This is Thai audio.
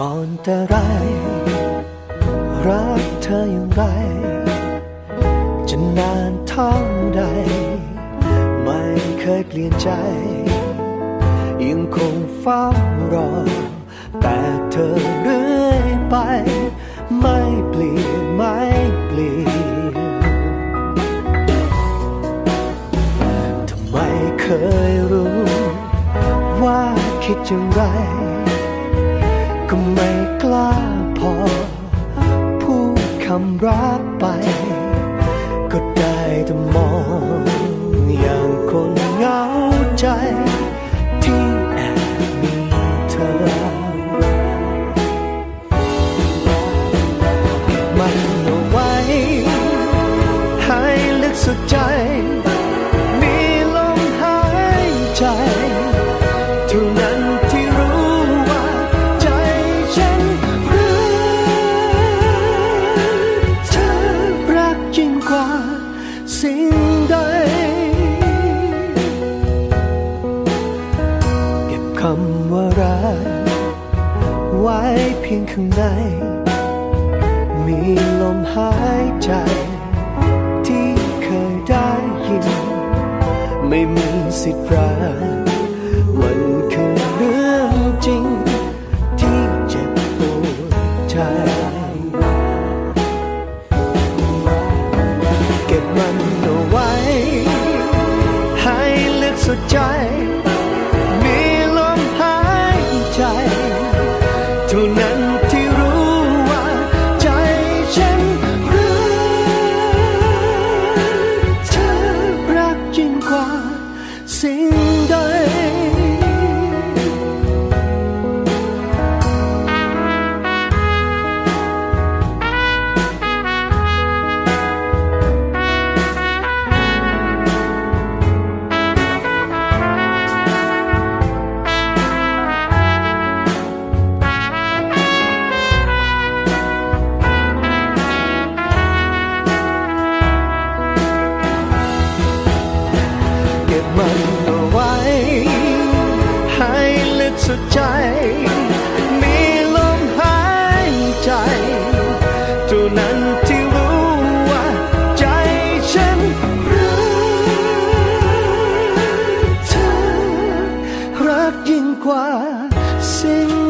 ก่อนแต่ไร รักเธออย่างไร จะนานเท่าใด เคยเปลี่ยนใจ ยังคงเฝ้ารอ แต่เธอเรื่อยไป ไม่เปลี่ยนไม่เปลี่ยนทำไมเคยรู้ ว่าคิดอย่างไร ก็ไม่กล้าพอ พูดคำรักไป ก็ได้แต่มองอย่างคนเหง สุดใจ มีลมหายใจเท่านั้นที่รู้ว่าใจฉันรักเธอรักยิ่งกว่าสิ่งใด เก็บคำว่ารักไว้เพียงข้างใน มีลมหายใจ ไม่มีสิทธิ์รักมันคือเรื่องจริง ที่เจ็บปวดใจ เก็บมันเอาไว้ ให้ลึกสุดใจมีลมหายใจท่านั้น สิ่ง สุดใจ มีลมหายใจตัวนั้นที่รู้ว่าใจฉันรักเธอรักยิ่งกว่าสิ่ง